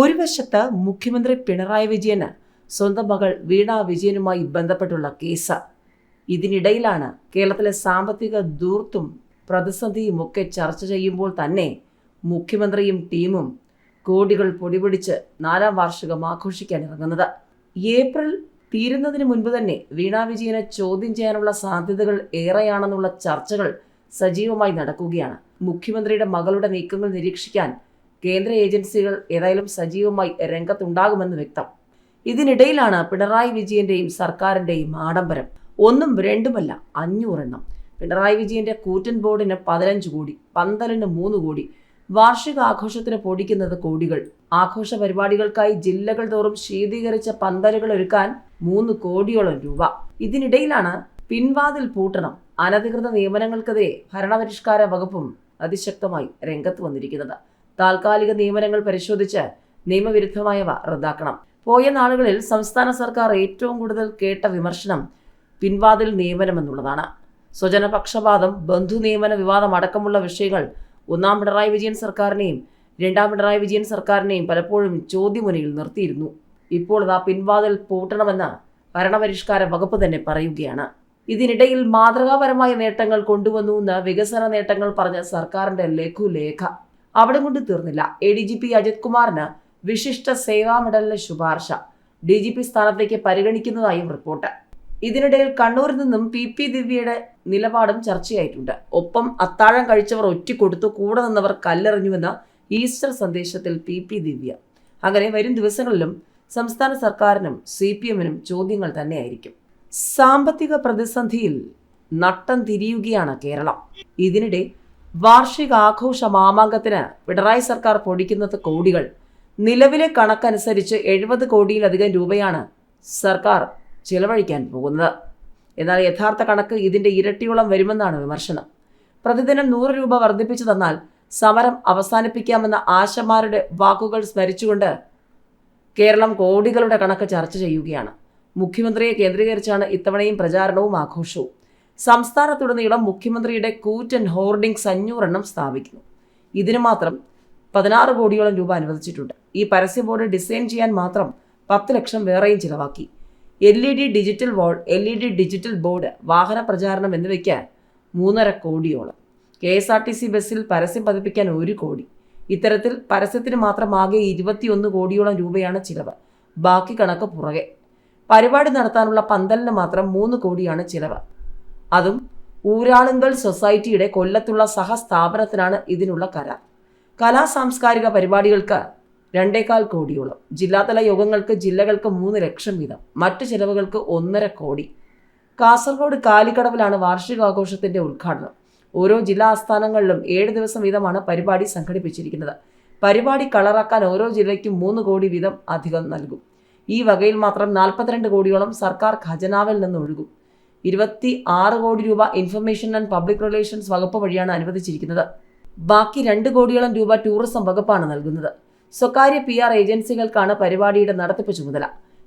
ഒരു വശത്ത് മുഖ്യമന്ത്രി പിണറായി വിജയന് സ്വന്തം മകൾ വീണ വിജയനുമായി ബന്ധപ്പെട്ടുള്ള കേസ്. ഇതിനിടയിലാണ് കേരളത്തിലെ സാമ്പത്തിക ദൂർത്തും പ്രതിസന്ധിയും ഒക്കെ ചർച്ച ചെയ്യുമ്പോൾ തന്നെ മുഖ്യമന്ത്രിയും ടീമും കോടികൾ പൊടിപിടിച്ച് നാലാം വാർഷികം ആഘോഷിക്കാൻ ഇറങ്ങുന്നത്. ഏപ്രിൽ തീരുന്നതിന് മുൻപ് തന്നെ വീണ വിജയനെ ചോദ്യം ചെയ്യാനുള്ള സാധ്യതകൾ ഏറെയാണെന്നുള്ള ചർച്ചകൾ സജീവമായി നടക്കുകയാണ്. മുഖ്യമന്ത്രിയുടെ മകളുടെ നീക്കങ്ങൾ നിരീക്ഷിക്കാൻ കേന്ദ്ര ഏജൻസികൾ ഏതായാലും സജീവമായി രംഗത്തുണ്ടാകുമെന്ന് വ്യക്തം. ഇതിനിടയിലാണ് പിണറായി വിജയന്റെയും സർക്കാരിന്റെയും ആഡംബരം. ഒന്നും രണ്ടുമല്ല അഞ്ഞൂറെണ്ണം. പിണറായി വിജയന്റെ കൂറ്റൻ ബോർഡിന് പതിനഞ്ച് കോടി പന്തലിന് മൂന്ന് കോടി വാർഷിക ആഘോഷത്തിന് പൊടിക്കുന്നത് കോടികൾ. ആഘോഷ പരിപാടികൾക്കായി ജില്ലകൾ തോറും ശീതീകരിച്ച പന്തലുകൾ ഒരുക്കാൻ മൂന്ന് കോടിയോളം രൂപ. ഇതിനിടയിലാണ് പിൻവാതിൽ പൂട്ടണം. അനധികൃത നിയമനങ്ങൾക്കെതിരെ ഭരണപരിഷ്കാര വകുപ്പും അതിശക്തമായി രംഗത്ത് വന്നിരിക്കുന്നത്. താൽക്കാലിക നിയമനങ്ങൾ പരിശോധിച്ച് നിയമവിരുദ്ധമായവ റദ്ദാക്കണം. പോയ നാളുകളിൽ സംസ്ഥാന സർക്കാർ ഏറ്റവും കൂടുതൽ കേട്ട വിമർശനം പിൻവാതിൽ നിയമനമെന്നുള്ളതാണ്. സ്വജനപക്ഷപാതം ബന്ധു നിയമന വിവാദം അടക്കമുള്ള വിഷയങ്ങൾ ഒന്നാം പിണറായി വിജയൻ സർക്കാരിനെയും രണ്ടാം പിണറായി വിജയൻ സർക്കാരിനെയും പലപ്പോഴും ചോദ്യമുനയിൽ നിർത്തിയിരുന്നു. ഇപ്പോൾ ഇതാ പിൻവാതിൽ പൂട്ടണമെന്ന് ഭരണപരിഷ്കാര വകുപ്പ് തന്നെ പറയുകയാണ്. ഇതിനിടയിൽ മാതൃകാപരമായ നേട്ടങ്ങൾ കൊണ്ടുവന്നു എന്ന് വികസന നേട്ടങ്ങൾ പറഞ്ഞ സർക്കാരിന്റെ ലഘുലേഖ. അവിടെ കൊണ്ട് തീർന്നില്ല. A D G P Ajith കുമാറിന് വിശിഷ്ട സേവാ മെഡലിന് ശുപാർശ. ഡി ജി പി സ്ഥാനത്തേക്ക് പരിഗണിക്കുന്നതായും റിപ്പോർട്ട്. ഇതിനിടയിൽ കണ്ണൂരിൽ നിന്നും പി പി ദിവ്യയുടെ നിലപാടും ചർച്ചയായിട്ടുണ്ട്. ഒപ്പം അത്താഴം കഴിച്ചവർ ഒറ്റിക്കൊടുത്തു കൂടെ നിന്നവർ കല്ലെറിഞ്ഞുവെന്ന ഈസ്റ്റർ സന്ദേശത്തിൽ പി പി ദിവ്യ. അങ്ങനെ വരും ദിവസങ്ങളിലും സംസ്ഥാന സർക്കാരിനും സി പി എമ്മിനും ചോദ്യങ്ങൾ തന്നെയായിരിക്കും. സാമ്പത്തിക പ്രതിസന്ധിയിൽ നട്ടം തിരിയുകയാണ് കേരളം. ഇതിനിടെ വാർഷിക ആഘോഷ മാമാങ്കത്തിന് പിണറായി സർക്കാർ പൊടിക്കുന്നത് കോടികൾ. നിലവിലെ കണക്കനുസരിച്ച് എഴുപത് കോടിയിലധികം രൂപയാണ് സർക്കാർ ചിലവഴിക്കാൻ പോകുന്നത്. എന്നാൽ യഥാർത്ഥ കണക്ക് ഇതിന്റെ ഇരട്ടിയോളം വരുമെന്നാണ് വിമർശനം. പ്രതിദിനം നൂറ് രൂപ വർദ്ധിപ്പിച്ചു തന്നാൽ സമരം അവസാനിപ്പിക്കാമെന്ന ആശമാരുടെ വാക്കുകൾ സ്മരിച്ചുകൊണ്ട് കേരളം കോടികളുടെ കണക്ക് ചർച്ച ചെയ്യുകയാണ്. മുഖ്യമന്ത്രിയെ കേന്ദ്രീകരിച്ചാണ് ഇത്തവണയും പ്രചാരണവും ആഘോഷവും. സംസ്ഥാനത്തുടനീളം മുഖ്യമന്ത്രിയുടെ കൂറ്റൻ ഹോർഡിംഗ്സ് അഞ്ഞൂറെണ്ണം സ്ഥാപിക്കുന്നു. ഇതിനു മാത്രം പതിനാറ് കോടിയോളം രൂപ അനുവദിച്ചിട്ടുണ്ട്. ഈ പരസ്യ ബോർഡ് ഡിസൈൻ ചെയ്യാൻ മാത്രം പത്ത് ലക്ഷം വേറെയും ചിലവാക്കി. L E D digital wall L E D digital board വാഹന പ്രചാരണം എന്നിവയ്ക്ക് മൂന്നര കോടിയോളം. K S R T C ബസ്സിൽ പരസ്യം പതിപ്പിക്കാൻ ഒരു കോടി. ഇത്തരത്തിൽ പരസ്യത്തിന് മാത്രം ആകെ ഇരുപത്തിയൊന്ന് കോടിയോളം രൂപയാണ് ചിലവ്. ബാക്കി കണക്ക് പുറകെ. പരിപാടി നടത്താനുള്ള പന്തലിന് മാത്രം മൂന്ന് കോടിയാണ് ചിലവ്. അതും ഊരാളുങ്കൽ സൊസൈറ്റിയുടെ കൊല്ലത്തുള്ള സഹസ്ഥാപനത്തിനാണ് ഇതിനുള്ള കരാർ കലാ സാംസ്കാരിക പരിപാടികൾക്ക് രണ്ടേകാൽ കോടിയോളം. ജില്ലാതല യോഗങ്ങൾക്ക് ജില്ലകൾക്ക് മൂന്ന് ലക്ഷം വീതം. മറ്റ് ചെലവുകൾക്ക് ഒന്നര കോടി. കാസർഗോഡ് കാലിക്കടവിലാണ് വാർഷികാഘോഷത്തിന്റെ ഉദ്ഘാടനം. ഓരോ ജില്ലാ ആസ്ഥാനങ്ങളിലും ഏഴ് ദിവസം വീതമാണ് പരിപാടി സംഘടിപ്പിച്ചിരിക്കുന്നത്. പരിപാടി കളറാക്കാൻ ഓരോ ജില്ലയ്ക്കും മൂന്ന് കോടി വീതം അധികം നൽകും. ഈ വകയിൽ മാത്രം നാൽപ്പത്തിരണ്ട് കോടിയോളം സർക്കാർ ഖജനാവിൽ നിന്ന് ഒഴുകും ഇരുപത്തി ആറ് കോടി രൂപ ഇൻഫർമേഷൻ ആൻഡ് പബ്ലിക് റിലേഷൻസ് വകുപ്പ് വഴിയാണ് അനുവദിച്ചിരിക്കുന്നത്. ബാക്കി രണ്ട് കോടിയോളം രൂപ ടൂറിസം വകുപ്പാണ് നൽകുന്നത്. സ്വകാര്യ പി ആർ ഏജൻസികൾക്കാണ് പരിപാടിയുടെ നടത്തിപ്പ് ചുമതല.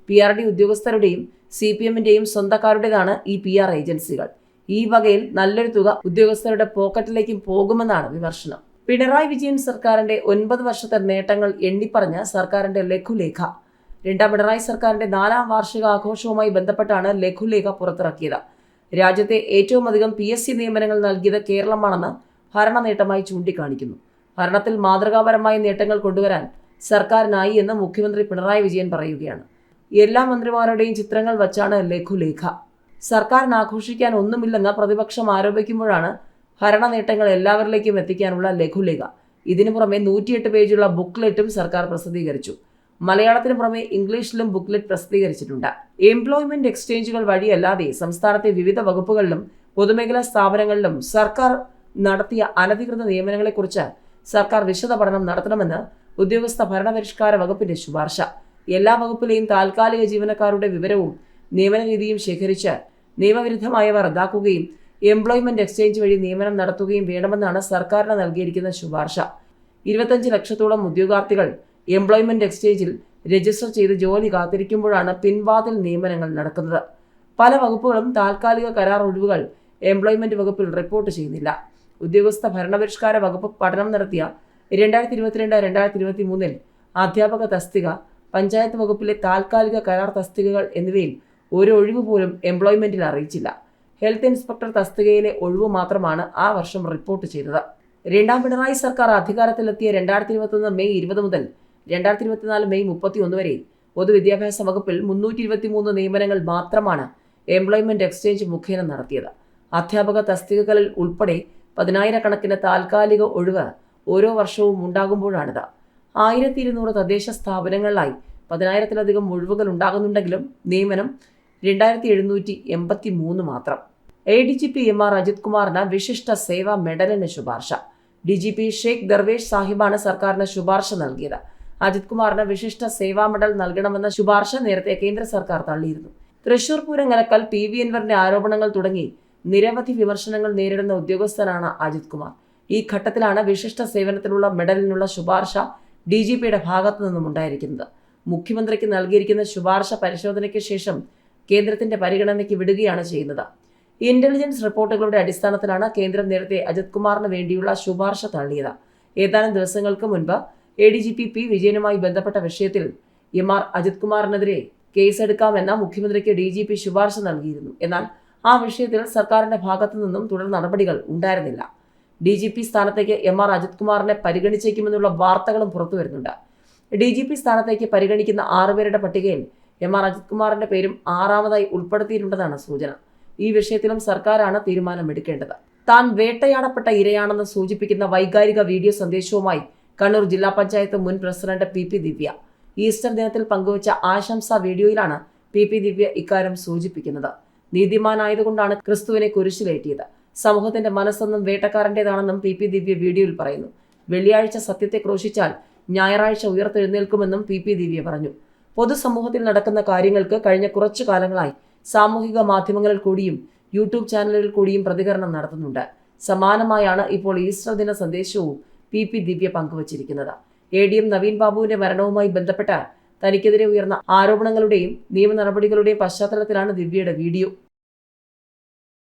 പി ആർ ഡി ഉദ്യോഗസ്ഥരുടെയും സി പി എമ്മിന്റെയും സ്വന്തക്കാരുടേതാണ് ഈ പി ആർ ഏജൻസികൾ ഈ വകയിൽ നല്ലൊരു തുക ഉദ്യോഗസ്ഥരുടെ പോക്കറ്റിലേക്കും പോകുമെന്നാണ് വിമർശനം. പിണറായി വിജയൻ സർക്കാരിന്റെ ഒൻപത് വർഷത്തെ നേട്ടങ്ങൾ എണ്ണിപ്പറഞ്ഞ സർക്കാരിന്റെ ലഘുലേഖ. രണ്ടാം പിണറായി സർക്കാരിന്റെ നാലാം വാർഷിക ആഘോഷവുമായി ബന്ധപ്പെട്ടാണ് ലഘുലേഖ പുറത്തിറക്കിയത്. രാജ്യത്തെ ഏറ്റവും അധികം പി എസ് സി നിയമനങ്ങൾ നൽകിയത് കേരളമാണെന്ന് ഭരണ നേട്ടമായി ചൂണ്ടിക്കാണിക്കുന്നു. ഭരണത്തിൽ മാതൃകാപരമായ നേട്ടങ്ങൾ കൊണ്ടുവരാൻ സർക്കാരിനായി എന്ന് മുഖ്യമന്ത്രി പിണറായി വിജയൻ പറയുകയാണ്. എല്ലാ മന്ത്രിമാരുടെയും ചിത്രങ്ങൾ വച്ചാണ് ലഘുലേഖ സർക്കാരിന് ആഘോഷിക്കാൻ ഒന്നുമില്ലെന്ന് പ്രതിപക്ഷം ആരോപിക്കുമ്പോഴാണ് ഭരണ നേട്ടങ്ങൾ എല്ലാവരിലേക്കും എത്തിക്കാനുള്ള ലഘുലേഖ ഇതിനു പുറമെ നൂറ്റിയെട്ട് പേജുള്ള ബുക്ക്ലെറ്റും സർക്കാർ പ്രസിദ്ധീകരിച്ചു. മലയാളത്തിന് പുറമെ ഇംഗ്ലീഷിലും ബുക്ക്ലെറ്റ് പ്രസിദ്ധീകരിച്ചിട്ടുണ്ട്. എംപ്ലോയ്മെന്റ് എക്സ്ചേഞ്ചുകൾ വഴിയല്ലാതെ സംസ്ഥാനത്തെ വിവിധ വകുപ്പുകളിലും പൊതുമേഖലാ സ്ഥാപനങ്ങളിലും സർക്കാർ നടത്തിയ അനധികൃത നിയമനങ്ങളെക്കുറിച്ച് സർക്കാർ വിശദ പഠനം നടത്തണമെന്ന് ഉദ്യോഗസ്ഥ ഭരണപരിഷ്കാര വകുപ്പിന്റെ ശുപാർശ. എല്ലാ വകുപ്പിലെയും താൽക്കാലിക ജീവനക്കാരുടെ വിവരവും നിയമന രീതിയും ശേഖരിച്ച് നിയമവിരുദ്ധമായവ റദ്ദാക്കുകയും എംപ്ലോയ്മെന്റ് എക്സ്ചേഞ്ച് വഴി നിയമനം നടത്തുകയും വേണമെന്നാണ് സർക്കാരിന് നൽകിയിരിക്കുന്ന ശുപാർശ. ഇരുപത്തഞ്ച് ലക്ഷത്തോളം ഉദ്യോഗാർത്ഥികൾ എംപ്ലോയ്മെന്റ് എക്സ്ചേഞ്ചിൽ രജിസ്റ്റർ ചെയ്ത് ജോലി കാത്തിരിക്കുമ്പോഴാണ് പിൻവാതിൽ നിയമനങ്ങൾ നടക്കുന്നത്. പല വകുപ്പുകളും താൽക്കാലിക കരാർ ഒഴിവുകൾ എംപ്ലോയ്മെന്റ് വകുപ്പിൽ റിപ്പോർട്ട് ചെയ്യുന്നില്ല. ഉദ്യോഗസ്ഥ ഭരണപരിഷ്കാര വകുപ്പ് പഠനം നടത്തിയ രണ്ടായിരത്തി ഇരുപത്തിരണ്ട് രണ്ടായിരത്തി ഇരുപത്തി മൂന്നിൽ അധ്യാപക തസ്തിക പഞ്ചായത്ത് വകുപ്പിലെ താൽക്കാലിക കരാർ തസ്തികകൾ എന്നിവയിൽ ഒരു ഒഴിവ് പോലും എംപ്ലോയ്മെന്റിൽ അറിയിച്ചില്ല. ഹെൽത്ത് ഇൻസ്പെക്ടർ തസ്തികയിലെ ഒഴിവ് മാത്രമാണ് ആ വർഷം റിപ്പോർട്ട് ചെയ്തത്. രണ്ടാം പിണറായി സർക്കാർ അധികാരത്തിലെത്തിയ രണ്ടായിരത്തി ഇരുപത്തൊന്ന് മെയ് ഇരുപത് മുതൽ രണ്ടായിരത്തി ഇരുപത്തിനാല് മെയ് മുപ്പത്തി ഒന്ന് വരെ പൊതുവിദ്യാഭ്യാസ വകുപ്പിൽ മുന്നൂറ്റി ഇരുപത്തിമൂന്ന് നിയമനങ്ങൾ മാത്രമാണ് എംപ്ലോയ്മെന്റ് എക്സ്ചേഞ്ച് മുഖേന നടത്തിയത്. അധ്യാപക തസ്തികകളിൽ ഉൾപ്പെടെ പതിനായിരക്കണക്കിന് താൽക്കാലിക ഒഴിവ് ഓരോ വർഷവും ഉണ്ടാകുമ്പോഴാണിത്. ആയിരത്തി ഇരുന്നൂറ് തദ്ദേശ സ്ഥാപനങ്ങളിലായി പതിനായിരത്തിലധികം ഒഴിവുകൾ ഉണ്ടാകുന്നുണ്ടെങ്കിലും നിയമനം രണ്ടായിരത്തി എഴുന്നൂറ്റി എൺപത്തി മൂന്ന് മാത്രം. A D G P M R Ajith കുമാറിന് വിശിഷ്ട സേവാ മെഡലിന് ശുപാർശ. D G P Sheikh Darvesh സാഹിബാണ് സർക്കാരിന് ശുപാർശ നൽകിയത്. അജിത് കുമാറിന് വിശിഷ്ട സേവാ മെഡൽ നൽകണമെന്ന ശുപാർശ നേരത്തെ കേന്ദ്ര സർക്കാർ തള്ളിയിരുന്നു. തൃശൂർ പൂരം കലക്കൽ പി വി എൻവറിന്റെ ആരോപണങ്ങൾ തുടങ്ങി നിരവധി വിമർശനങ്ങൾ നേരിടുന്ന ഉദ്യോഗസ്ഥനാണ് അജിത് കുമാർ. ഈ ഘട്ടത്തിലാണ് വിശിഷ്ട സേവനത്തിനുള്ള മെഡലിനുള്ള ശുപാർശ ഡി ജി പിയുടെ ഭാഗത്തു നിന്നും ഉണ്ടായിരിക്കുന്നത്. മുഖ്യമന്ത്രിക്ക് നൽകിയിരിക്കുന്ന ശുപാർശ പരിശോധനയ്ക്ക് ശേഷം കേന്ദ്രത്തിന്റെ പരിഗണനയ്ക്ക് വിടുകയാണ് ചെയ്യുന്നത്. ഇന്റലിജൻസ് റിപ്പോർട്ടുകളുടെ അടിസ്ഥാനത്തിലാണ് കേന്ദ്രം നേരത്തെ അജിത് കുമാറിന് വേണ്ടിയുള്ള ശുപാർശ തള്ളിയത്. ഏതാനും ദിവസങ്ങൾക്ക് മുൻപ് A D G P P വിജയനുമായി ബന്ധപ്പെട്ട വിഷയത്തിൽ എം ആർ അജിത് കുമാറിനെതിരെ കേസെടുക്കാമെന്ന മുഖ്യമന്ത്രിക്ക് ഡി ജി പി ശുപാർശ നൽകിയിരുന്നു. എന്നാൽ ആ വിഷയത്തിൽ സർക്കാരിന്റെ ഭാഗത്തു നിന്നും തുടർ നടപടികൾ ഉണ്ടായിരുന്നില്ല. ഡി ജി പി സ്ഥാനത്തേക്ക് എം ആർ അജിത് കുമാറിനെ പരിഗണിച്ചേക്കുമെന്നുള്ള വാർത്തകളും പുറത്തു വരുന്നുണ്ട്. ഡി ജി പി സ്ഥാനത്തേക്ക് പരിഗണിക്കുന്ന ആറുപേരുടെ പട്ടികയിൽ എം ആർ അജിത് കുമാറിന്റെ പേരും ആറാമതായി ഉൾപ്പെടുത്തിയിട്ടുണ്ടെന്നാണ് സൂചന. ഈ വിഷയത്തിലും സർക്കാരാണ് തീരുമാനമെടുക്കേണ്ടത്. താൻ വേട്ടയാടപ്പെട്ട ഇരയാണെന്ന് സൂചിപ്പിക്കുന്ന വൈകാരിക വീഡിയോ സന്ദേശവുമായി കണ്ണൂർ ജില്ലാ പഞ്ചായത്ത് മുൻ president P P Divya. Easter ദിനത്തിൽ പങ്കുവച്ച ആശംസാ വീഡിയോയിലാണ് പി പി ദിവ്യ ഇക്കാര്യം സൂചിപ്പിക്കുന്നത്. നീതിമാനായതുകൊണ്ടാണ് ക്രിസ്തുവിനെ കുരിശിലേറ്റിയത്. സമൂഹത്തിന്റെ മനസ്സൊന്നും വേട്ടക്കാരന്റെതാണെന്നും പി പി ദിവ്യ വീഡിയോയിൽ പറയുന്നു. വെള്ളിയാഴ്ച സത്യത്തെ ക്രോശിച്ചാൽ ഞായറാഴ്ച ഉയർത്തെഴുന്നേൽക്കുമെന്നും പി പി ദിവ്യ പറഞ്ഞു. പൊതുസമൂഹത്തിൽ നടക്കുന്ന കാര്യങ്ങൾക്ക് കഴിഞ്ഞ കുറച്ചു കാലങ്ങളായി സാമൂഹിക മാധ്യമങ്ങളിൽ കൂടിയും യൂട്യൂബ് ചാനലുകളിൽ കൂടിയും പ്രതികരണം നടത്തുന്നുണ്ട്. സമാനമായാണ് ഇപ്പോൾ ഈസ്റ്റർ ദിന സന്ദേശവും പി പി ദിവ്യ പങ്കുവച്ചിരിക്കുന്നത്. എ ഡി എം നവീൻ ബാബുവിന്റെ മരണവുമായി ബന്ധപ്പെട്ട് തനിക്കെതിരെ ഉയർന്ന ആരോപണങ്ങളുടെയും നിയമ നടപടികളുടെയും പശ്ചാത്തലത്തിലാണ് ദിവ്യയുടെ വീഡിയോ.